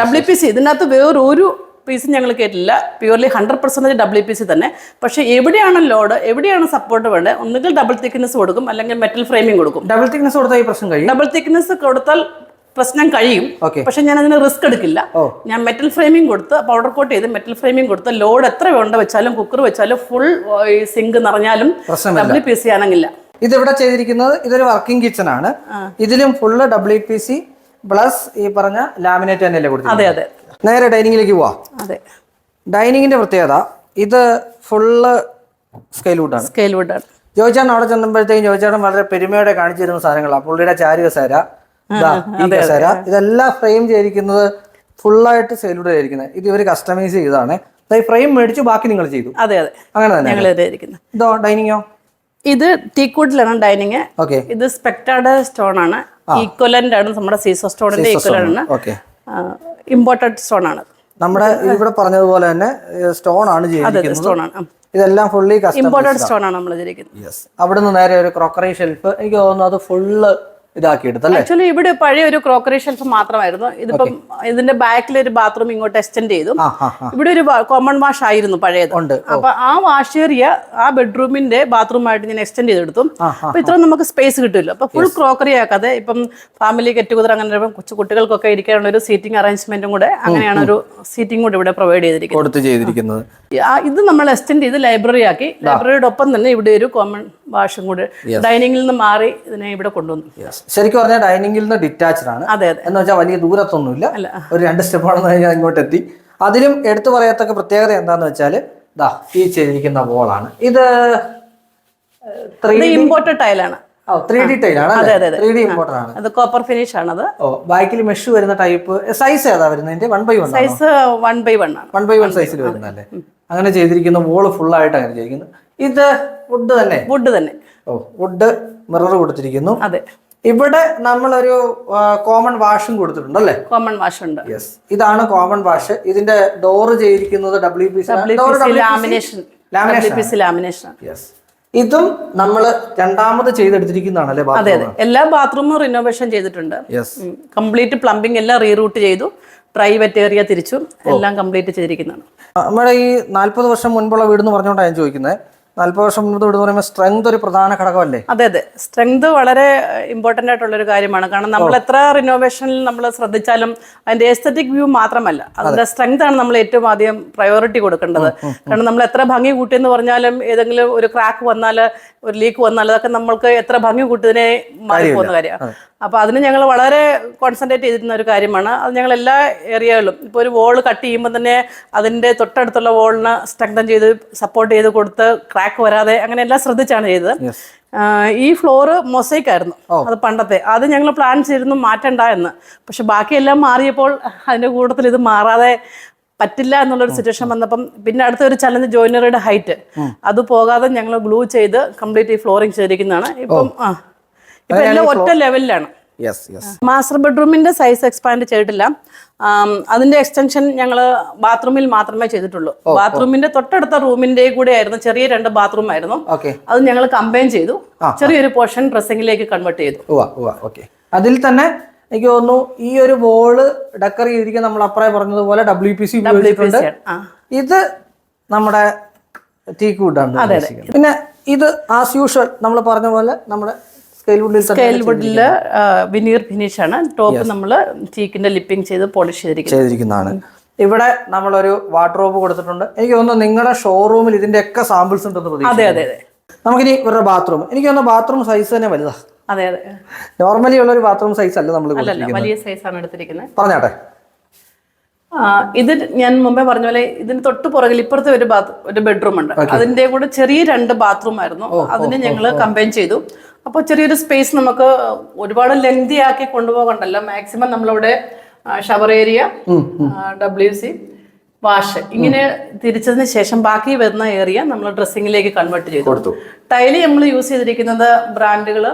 B: W P C ഇതിനകത്ത് വേറൊരു പീസും ഞങ്ങൾ കേട്ടില്ല purely hundred percentage W P C തന്നെ. പക്ഷേ എവിടെയാണ് ലോഡ് എവിടെയാണ് സപ്പോർട്ട് വേണ്ടത്? ഒന്നുകിൽ ഡബിൾ തിക്നെസ് കൊടുക്കും അല്ലെങ്കിൽ മെറ്റൽ ഫ്രെയിമിംഗ് കൊടുക്കും.
A: ഡബിൾ തിക്നെസ് കൊടുത്താൽ ഈ പ്രശ്നം കഴിയും?
B: ഡബിൾ തിക്നെസ് കൊടുത്താൽ പ്രശ്നം കഴിയും. പക്ഷെ ഞാൻ അതിന് റിസ്ക് എടുക്കില്ല. ഞാൻ മെറ്റൽ ഫ്രെയിമിംഗ് കൊടുത്ത് പൗഡർ കോട്ട് ചെയ്ത് മെറ്റൽ ഫ്രെയിമിംഗ് കൊടുത്ത് ലോഡ് എത്ര വേണ്ട വെച്ചാലും കുക്കർ വെച്ചാലും ഫുൾ സിങ്ക് നിറഞ്ഞാലും
A: ഡബിൾ
B: ഡബ്ല്യു പി സി ആണെങ്കില്ല
A: ഇതിവിടെ ചെയ്തിരിക്കുന്നത് ഇതൊരു വർക്കിംഗ് കിച്ചൺ ആണ്. ഇതിലും full W P C plus ഈ പറഞ്ഞ ലാമിനേറ്റ് തന്നെയല്ലേ കൊടുത്തത്
B: അതെ അതെ.
A: നേരെ ഡൈനിങ്ങിലേക്ക് പോവാ.
B: അതെ.
A: ഡൈനിങ്ങിന്റെ പ്രത്യേകത ഇത് ഫുള്ള് സ്കെയിൽ വുഡാണ്
B: സ്കെയിൽ വുഡാണ്
A: ജോയിച്ചാണ് അവിടെ ചെന്നപ്പോഴത്തേക്കും ജോയിച്ചാടൻ വളരെ പെരുമയോടെ കാണിച്ചിരുന്ന സാധനങ്ങളാണ് പുള്ളിയുടെ ചാരി കസേര. ഈ കസേര. ഇതെല്ലാം ഫ്രെയിം ചെയ്തിരിക്കുന്നത് ഫുള്ളായിട്ട് സ്കെയിൽ വുഡ് ആയിരിക്കുന്നത്. ഇത് ഇവർ കസ്റ്റമൈസ് ചെയ്തതാണ്. ഫ്രെയിം മേടിച്ചു ബാക്കി നിങ്ങൾ ചെയ്തു.
B: അതെ അതെ.
A: അങ്ങനെ തന്നെ ഇതോ ഡൈനിങ്ങോ?
B: ഇത് ടീക്കൂട്ടിലാണ് ഡൈനിങ്.
A: ഓക്കെ.
B: ഇത് സ്പെക്ടാഡ് സ്റ്റോൺ ആണ് ഈക്വലന്റ് ആണ് നമ്മുടെ സീസോ സ്റ്റോണിന്റെ ഈക്വലന്റ് ആണ്
A: ഓക്കെ.
B: ഇമ്പോർട്ടഡ് സ്റ്റോൺ ആണ്
A: നമ്മുടെ ഇവിടെ പറഞ്ഞതുപോലെ തന്നെ സ്റ്റോൺ ആണ്
B: സ്റ്റോൺ ആണ്
A: ഇതെല്ലാം ഫുള്ളി
B: ഇമ്പോർട്ടഡ് സ്റ്റോൺ ആണ്. നമ്മൾ ചെയ്തിരിക്കുന്നത്
A: യെസ് അവിടുന്ന് നേരെ ഒരു ക്രോക്കറി ഷെൽഫ്. എനിക്ക് തോന്നുന്നു അത് ഫുള്ള്
B: ആക്ച്വലി ഇവിടെ പഴയ ഒരു ക്രോക്കറി ഷെൽഫ് മാത്രമായിരുന്നു. ഇതിപ്പം ഇതിന്റെ ബാക്കിൽ ഒരു ബാത്റൂം ഇങ്ങോട്ട് എക്സ്റ്റെൻഡ് ചെയ്തു. ഇവിടെ ഒരു കോമൺ വാഷ് ആയിരുന്നു പഴയത്.
A: ഉണ്ട്.
B: അപ്പൊ ആ വാഷ് ഏരിയ ആ ബെഡ്റൂമിന്റെ ബാത്റൂമായിട്ട് ഞാൻ എക്സ്റ്റെൻഡ് ചെയ്തെടുത്തു. അപ്പൊ ഇത്ര നമുക്ക് സ്പേസ് കിട്ടില്ല അപ്പൊ ഫുൾ ക്രോക്കറി ആക്കാതെ ഇപ്പം ഫാമിലി ഗെറ്റ് ടുഗദർ അങ്ങനെ കൊച്ചു കുട്ടികൾക്കൊക്കെ ഇരിക്കാനുള്ള ഒരു സീറ്റിംഗ് അറേഞ്ച്മെന്റും കൂടെ അങ്ങനെയാണ് ഒരു സീറ്റിംഗ് കൂടെ ഇവിടെ പ്രൊവൈഡ് ചെയ്തിരിക്കുന്നത്. ഇത് നമ്മൾ എക്സ്റ്റെൻഡ് ചെയ്ത് ലൈബ്രറി ആക്കി. ലൈബ്രറിയുടെ ഒപ്പം തന്നെ ഇവിടെ ഒരു കോമൺ വാഷും കൂടെ ഡൈനിങ്ങിൽ നിന്ന് മാറി ഇതിനെ ഇവിടെ കൊണ്ടുവന്നു.
A: ശരിക്കും പറഞ്ഞാൽ ഡൈനിങ്ങിൽ നിന്ന് ഡിറ്റാച്ച്ഡ് ആണ്.
B: അതെ അതെ.
A: എന്ന് വെച്ചാൽ വലിയ ദൂരത്തൊന്നുമില്ല. ഒരു രണ്ട് സ്റ്റെപ്പ് ആണെന്ന് കഴിഞ്ഞാൽ ഇങ്ങോട്ട് എത്തി. അതിലും എടുത്തു പറയത്തക്ക പ്രത്യേകത എന്താന്ന് വെച്ചാൽ ദാ ഈ ചെയ്തിരിക്കുന്ന വോളാണ് ഇത്
B: ഇമ്പോർട്ടഡ് ടൈലാണ്
A: ത്രീ ഡി ടൈലാണ്
B: അതെ, അതെ, അതെ.
A: ത്രീ ഡി ഇമ്പോർട്ടന്റ് ആണ്.
B: അത് കോപ്പർ ഫിനിഷ് ആണത്.
A: ഓ ബാക്കിൽ മെഷ് വരുന്ന ടൈപ്പ് സൈസ് ഏതാ വരുന്നതിന്റെ? One by one
B: size one by one ആണ്.
A: വൺ ബൈ വൺ സൈസിൽ വരുന്നല്ലേ അങ്ങനെ ചെയ്തിരിക്കുന്ന വോൾ ഫുൾ ആയിട്ട് അങ്ങനെ ചെയ്തിരിക്കുന്നു. ഇത് വുഡ് തന്നെ?
B: വുഡ് തന്നെ.
A: ഓ വുഡ് മിറർ കൊടുത്തിരിക്കുന്നു.
B: അതെ.
A: ഇവിടെ നമ്മളൊരു കോമൺ വാഷും കൊടുത്തിട്ടുണ്ട് അല്ലേ?
B: കോമൺ വാഷ് ഉണ്ട്.
A: യെസ് ഇതാണ് കോമൺ വാഷ് ഇതിന്റെ ഡോർ ചെയ്തിരിക്കുന്നത് W P
B: lamination lamination
A: yes ഇതും നമ്മൾ രണ്ടാമത് ചെയ്തെടുത്തിരിക്കുന്നതാണ് അല്ലേ
B: അതെ അതെ. എല്ലാ ബാത്റൂമും റിനോവേഷൻ ചെയ്തിട്ടുണ്ട്. കംപ്ലീറ്റ് പ്ലംബിംഗ് എല്ലാം റീറൂട്ട് ചെയ്തു. പ്രൈവറ്റ് ഏരിയ തിരിച്ചു. എല്ലാം കംപ്ലീറ്റ് ചെയ്തിരിക്കുന്നതാണ്.
A: നമ്മുടെ ഈ നാല്പത് വർഷം മുൻപുള്ള വീട് എന്ന് പറഞ്ഞുകൊണ്ടാണ് ഞാൻ ചോദിക്കുന്നത് നാല്പത് വർഷം എന്ന് പറയുമ്പോൾ സ്ട്രെങ്ത് ഒരു പ്രധാന ഘടകമല്ലേ?
B: അതെ അതെ. സ്ട്രെങ്ത് വളരെ ഇമ്പോർട്ടന്റ് ആയിട്ടുള്ള ഒരു കാര്യമാണ്. കാരണം നമ്മൾ എത്ര റിനോവേഷനിൽ നമ്മൾ ശ്രദ്ധിച്ചാലും അതിന്റെ എസ്തറ്റിക് വ്യൂ മാത്രമല്ല. അതിന്റെ സ്ട്രെങ്ത് ആണ് നമ്മൾ ഏറ്റവും ആദ്യം പ്രയോറിറ്റി കൊടുക്കേണ്ടത്. കാരണം നമ്മൾ എത്ര ഭംഗി കൂട്ടിയെന്ന് പറഞ്ഞാലും ഏതെങ്കിലും ഒരു ക്രാക്ക് വന്നാൽ ഒരു ലീക്ക് വന്നാൽ അതൊക്കെ നമ്മൾക്ക് എത്ര ഭംഗി കൂട്ടിയതിനെ മാറിപ്പോകുന്ന കാര്യമാണ്. അപ്പൊ അതിന് ഞങ്ങൾ വളരെ കോൺസെൻട്രേറ്റ് ചെയ്തിരുന്ന ഒരു കാര്യമാണ്. അത് ഞങ്ങൾ എല്ലാ ഏരിയകളിലും ഇപ്പോൾ ഒരു വോൾ കട്ട് ചെയ്യുമ്പോൾ തന്നെ അതിന്റെ തൊട്ടടുത്തുള്ള വോളിന് സ്ട്രെങ്തൻ ചെയ്ത് സപ്പോർട്ട് ചെയ്ത് കൊടുത്ത് ക്രാക്ക് വരാതെ അങ്ങനെ എല്ലാം ശ്രദ്ധിച്ചാണ് ചെയ്തത്. ഈ ഫ്ലോറ് മൊസൈക്ക് ആയിരുന്നു. അത് പണ്ടത്തെ. അത് ഞങ്ങൾ പ്ലാൻ ചെയ്തിരുന്നു മാറ്റണ്ട എന്ന്. പക്ഷെ ബാക്കിയെല്ലാം മാറിയപ്പോൾ അതിന്റെ കൂട്ടത്തിൽ ഇത് മാറാതെ പറ്റില്ല എന്നുള്ളൊരു സിറ്റുവേഷൻ വന്നപ്പം പിന്നെ അടുത്ത ഒരു ചലഞ്ച് ജോയിനറുടെ ഹൈറ്റ് അത് പോകാതെ ഞങ്ങൾ ഗ്ലൂ ചെയ്ത് കംപ്ലീറ്റ് ഈ ഫ്ലോറിങ് ചെയ്തിരിക്കുന്നതാണ്. ഇപ്പം ആ. ഇപ്പം എല്ലാം ഒറ്റ ലെവലിലാണ് മാസ്റ്റർ ബെഡ്റൂമിന്റെ സൈസ് എക്സ്പാൻഡ് ചെയ്തിട്ടില്ല. അതിന്റെ എക്സ്റ്റൻഷൻ ഞങ്ങൾ ബാത്റൂമിൽ മാത്രമേ ചെയ്തിട്ടുള്ളൂ. ബാത്റൂമിന്റെ തൊട്ടടുത്ത റൂമിന്റെ കൂടെ ആയിരുന്നു ചെറിയ രണ്ട് ബാത്റൂം ആയിരുന്നു. അത് ഞങ്ങൾ കമ്പൈൻ ചെയ്തു. ചെറിയൊരു പോർഷൻ ഡ്രസ്സിംഗിലേക്ക് കൺവേർട്ട് ചെയ്തു.
A: അതിൽ തന്നെ എനിക്ക് തോന്നുന്നു ഈ ഒരു വോൾ ഡക്കർ ചെയ്തിരിക്കുന്ന നമ്മൾ അപ്പറേ പറഞ്ഞതുപോലെ ഡബ്ല്യു പി സി ഇത് നമ്മുടെ ടീക്ക് വുഡാണ്. പിന്നെ ഇത് ആസ് യൂഷ്വൽ നമ്മൾ പറഞ്ഞ പോലെ നമ്മുടെ സ്കെയിൽ വുഡിൽ
B: വിനീർ ഫിനിഷ് ആണ്. ടോപ്പ് നമ്മൾ ചീക്കിന്റെ ലിപ്പിംഗ് ചെയ്ത് പോളിഷ് ചെയ്തിരിക്കുന്നത്.
A: ചെയ്തിരിക്കുന്നതാണ്. ഇവിടെ നമ്മളൊരു വാർഡ്രോബ് കൊടുത്തിട്ടുണ്ട്. എനിക്ക് തോന്നുന്നു നിങ്ങളുടെ ഷോറൂമിൽ ഇതിന്റെ ഒക്കെ സാമ്പിൾസ് ഉണ്ടെന്ന്
B: അതെ അതെ അതെ.
A: നമുക്കിനി ഇവരുടെ ബാത്റൂം എനിക്ക് തോന്നുന്നു ബാത്റൂം സൈസ് തന്നെ വലുതാ.
B: അതെ അതെ.
A: നോർമലി ഉള്ള ഒരു ബാത്റൂം സൈസ് അല്ല നമ്മൾ
B: വലിയ സൈസ് ആണ് എടുത്തിരിക്കുന്നത്.
A: പറഞ്ഞാട്ടെ.
B: ഇത് ഞാൻ മുമ്പേ പറഞ്ഞ പോലെ ഇതിന് തൊട്ട് പുറകിൽ ഇപ്പുറത്തെ ഒരു ബാത്ത് ഒരു ബെഡ്റൂം ഉണ്ട്. അതിന്റെ കൂടെ ചെറിയ രണ്ട് ബാത്റൂം ആയിരുന്നു. അതിന് ഞങ്ങൾ കമ്പൈൻ ചെയ്തു. അപ്പോൾ ചെറിയൊരു സ്പേസ് നമുക്ക് ഒരുപാട് ലെങ്തി ആക്കി കൊണ്ടുപോകണ്ടല്ലോ. മാക്സിമം നമ്മളിവിടെ shower area W C wash ഇങ്ങനെ തിരിച്ചതിന് ശേഷം ബാക്കി വരുന്ന ഏരിയ നമ്മൾ ഡ്രസ്സിങ്ങിലേക്ക് കൺവേർട്ട് ചെയ്തു.
A: കൊടുത്തു.
B: ടൈൽ നമ്മൾ യൂസ് ചെയ്തിരിക്കുന്നത് ബ്രാൻഡുകൾ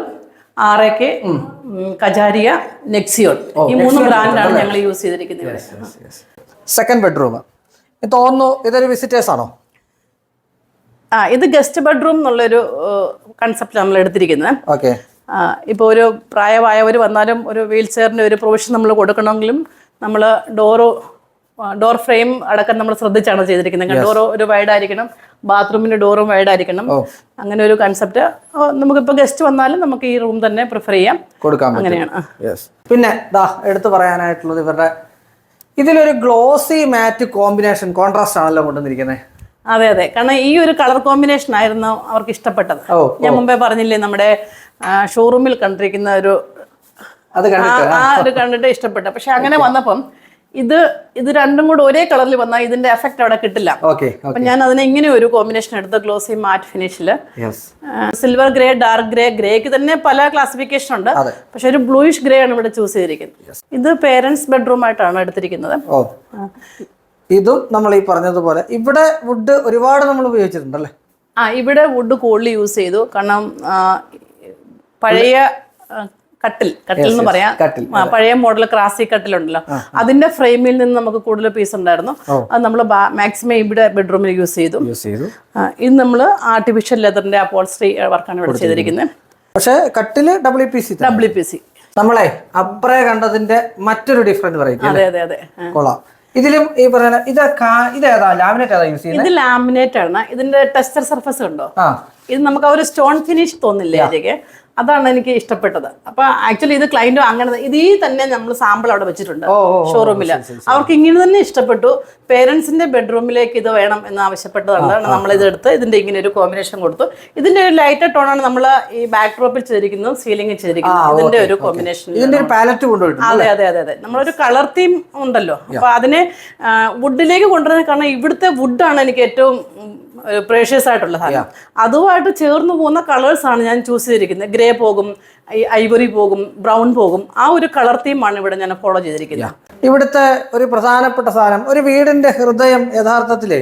B: R A K Kajaria Nexion ഈ മൂന്ന് ബ്രാൻഡാണ് ഞങ്ങൾ യൂസ് ചെയ്തിരിക്കുന്നത്
A: സെക്കൻഡ് ബെഡ്റൂം തോന്നുന്നു ഇതൊരു വിസിറ്റേഴ്സ് ആണോ?
B: ആ ഇത് ഗസ്റ്റ് ബെഡ്റൂം എന്നുള്ളൊരു കൺസെപ്റ്റ് നമ്മൾ എടുത്തിരിക്കുന്നത്.
A: ഓക്കെ.
B: ഇപ്പോൾ ഒരു പ്രായമായവർ വന്നാലും ഒരു വീൽ ചെയറിന്റെ ഒരു പ്രൊവിഷൻ നമ്മൾ കൊടുക്കണമെങ്കിലും നമ്മൾ ഡോറ് ഡോർ ഫ്രെയിം അടക്കം നമ്മൾ ശ്രദ്ധിച്ചാണ് ചെയ്തിരിക്കുന്നത്. ഡോർ ഒരു വൈഡ് ആയിരിക്കണം ബാത്റൂമിന്റെ ഡോറും വൈഡ് ആയിരിക്കണം അങ്ങനെ ഒരു കൺസെപ്റ്റ് നമുക്കിപ്പോൾ ഗസ്റ്റ് വന്നാലും നമുക്ക് ഈ റൂം തന്നെ പ്രിഫർ ചെയ്യാം.
A: കൊടുക്കാം
B: അങ്ങനെയാണ്.
A: പിന്നെ ദാ എടുത്തു പറയാനായിട്ടുള്ളത് ഇവരുടെ ഇതിലൊരു ഗ്ലോസി മാറ്റ് കോമ്പിനേഷൻ കോൺട്രാസ്റ്റ് ആണല്ലോ കൊണ്ടുവന്നിരിക്കുന്നത്
B: അതെ അതെ. കാരണം ഈ ഒരു കളർ കോമ്പിനേഷൻ ആയിരുന്നു അവർക്ക് ഇഷ്ടപ്പെട്ടത്. ഞാൻ മുമ്പേ പറഞ്ഞില്ലേ നമ്മുടെ ഷോറൂമിൽ കണ്ടിരിക്കുന്ന ഒരു ആ ഒരു കണ്ടിട്ട് ഇഷ്ടപ്പെട്ടു. പക്ഷെ അങ്ങനെ വന്നപ്പം ഇത് ഇത് രണ്ടും കൂടെ ഒരേ കളറിൽ വന്നാൽ ഇതിന്റെ എഫക്ട് അവിടെ കിട്ടില്ല. അപ്പൊ ഞാൻ അതിനെ ഇങ്ങനെ ഒരു കോമ്പിനേഷൻ എടുത്ത് ഗ്ലോസി മാറ്റ് ഫിനിഷിൽ സിൽവർ ഗ്രേ ഡാർക്ക് ഗ്രേ ഗ്രേക്ക് തന്നെ പല ക്ലാസിഫിക്കേഷൻ ഉണ്ട്. പക്ഷെ ഒരു ബ്ലൂയിഷ് ഗ്രേ ആണ് ഇവിടെ ചൂസ് ചെയ്തിരിക്കുന്നത്. ഇത് പേരൻസ് ബെഡ്റൂം ആയിട്ടാണ് എടുത്തിരിക്കുന്നത്.
A: ഇതും നമ്മൾ ഈ പറഞ്ഞതുപോലെ ഇവിടെ വുഡ് ഒരുപാട് നമ്മൾ ഉപയോഗിച്ചിട്ടുണ്ടല്ലേ?
B: ആ ഇവിടെ വുഡ് കൂടുതൽ യൂസ് ചെയ്തു. കാരണം പഴയ കട്ടിൽ കട്ടിൽ എന്ന് പറയാം.
A: കട്ടിൽ,
B: പഴയ മോഡൽ ക്രാസി കട്ടിലുണ്ടല്ലോ അതിന്റെ ഫ്രെയിമിൽ നിന്ന് നമുക്ക് കൂടുതൽ പീസ് ഉണ്ടായിരുന്നു. അത് നമ്മൾ മാക്സിമം ഇവിടെ ബെഡ്റൂമിൽ യൂസ് ചെയ്തു. ഇത് നമ്മൾ ആർട്ടിഫിഷ്യൽ ലെതറിന്റെ അപ്പോൾസ്ട്രി വർക്കാണ് ഇവിടെ ചെയ്തിരിക്കുന്നത്
A: പക്ഷേ കട്ടിൽ W P C
B: W P C
A: നമ്മളെ അപ്രേ കണ്ടതിന്റെ മറ്റൊരു ഡിഫറെന്റ് പറയും
B: അതെ അതെ അതെ.
A: കൊള്ളാം. ഇതിലും ഈ പറയുന്ന ഇത് കാ- ഇത് ഏതാ? ലാമിനേറ്റ് ഏതാ യൂസ് ചെയ്യുന്നത്
B: ഇത് ലാമിനേറ്റ് ആണ്. ഇതിന്റെ ടെക്സ്ചർ സർഫസ് ഉണ്ടോ ഇത് നമുക്ക് ആ ഒരു സ്റ്റോൺ ഫിനിഷ് തോന്നില്ലേ അതാണ് എനിക്ക് ഇഷ്ടപ്പെട്ടത്. അപ്പൊ ആക്ച്വലി ഇത് ക്ലൈന്റും അങ്ങനെ ഇത് തന്നെ നമ്മൾ സാമ്പിൾ അവിടെ വെച്ചിട്ടുണ്ട്. ഷോറൂമിൽ അവർക്ക് ഇങ്ങനെ തന്നെ ഇഷ്ടപ്പെട്ടു. പേരൻസിന്റെ ബെഡ്റൂമിലേക്ക് ഇത് വേണം എന്ന് ആവശ്യപ്പെട്ടതാണ്. നമ്മൾ ഇത് എടുത്ത് ഇതിന്റെ ഇങ്ങനെ ഒരു കോമ്പിനേഷൻ കൊടുത്തു. ഇതിന്റെ ഒരു ലൈറ്റർ ടോണാണ് നമ്മൾ ഈ ബാക്ക് ഡ്രോപ്പിൽ ചെയ്തിരിക്കുന്നതും സീലിംഗിൽ ചെയ്തിരിക്കുന്നത് ഇതിന്റെ ഒരു കോമ്പിനേഷൻ
A: ഇതിന്റെ ഒരു പാലറ്റ് കൊണ്ടുപോയിട്ടുണ്ട്
B: അതെ അതെ അതെ അതെ. നമ്മളൊരു കളർ തീം ഉണ്ടല്ലോ. അപ്പൊ അതിനെ വുഡിലേക്ക് കൊണ്ടുവരുന്നത് കാരണം ഇവിടുത്തെ വുഡാണ് എനിക്ക് ഏറ്റവും പ്രേഷ്യസ് ആയിട്ടുള്ള സാധനം. അതുമായിട്ട് ചേർന്ന് പോകുന്ന കളേഴ്സ് ആണ് ഞാൻ ചൂസ് ചെയ്തിരിക്കുന്നത്. ഗ്രേ പോകും ഐവറി പോകും ബ്രൗൺ പോകും. ആ ഒരു കളർ തീമാണ് ഇവിടെ ഞാൻ ഫോളോ ചെയ്തിരിക്കുന്നത്.
A: ഇവിടുത്തെ ഒരു പ്രധാനപ്പെട്ട സാധനം ഒരു വീടിന്റെ ഹൃദയം യഥാർത്ഥത്തിൽ